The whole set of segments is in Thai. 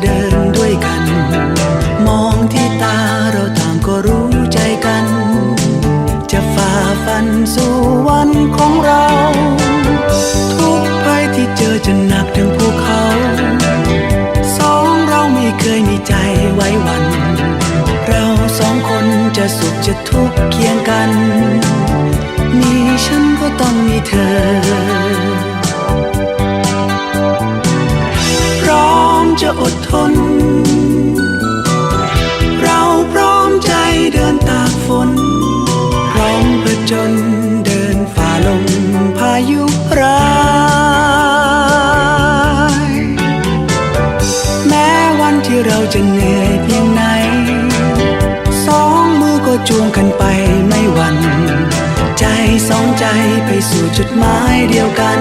เดินด้วยกัน มองที่ตาเราต่างก็รู้ใจกัน จะฝ่าฟันสู่วันของเรา ทุกภัยที่เจอจะหนักถึงภูเขา สองเราไม่เคยมีใจไว้วัน เราสองคนจะสุขจะทุกข์ อดทน เราพร้อมใจเดินตากฝน พร้อมผจญเดินฝ่าลมพายุร้ายแม้วันที่เราจะเหนื่อยเพียงไหน สองมือก็จูงกันไปไม่หวั่นใจสองใจไปสู่จุดหมายเดียวกัน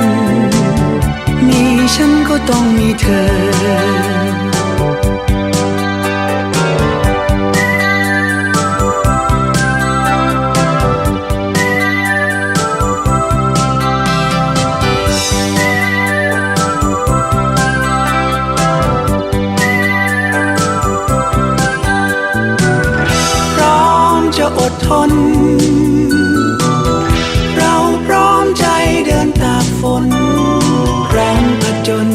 มีฉันก็ต้องมีเธอ น เราพร้อมใจเดินตากฝนพร้อมผจญ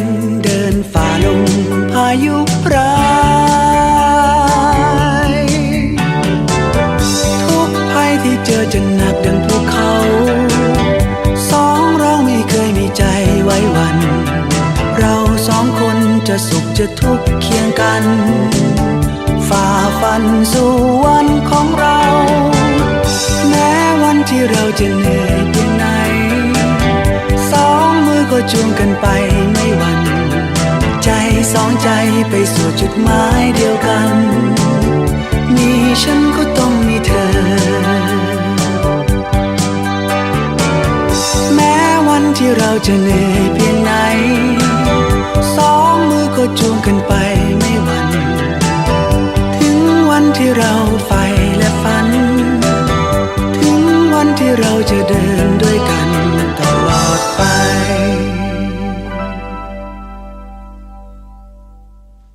เดินฝ่าลมพายุร้ายทุกภัยที่เจอจะหนักดังภูเขา สองเราไม่เคยมีใจไว้วัน เราสองคนจะสุขจะทุกข์เคียงกันฝ่าฟันสู่วันของเรา ที่เราจะเหนื่อยเพียงไหนสองมือก็จูงกันไปไม่หวั่นใจสองใจไปสู่จุดหมายเดียวกัน มีฉันก็ต้องมีเธอ แม้วันที่เราจะเหนื่อยเพียงไหนสองมือก็จูงกันไป ที่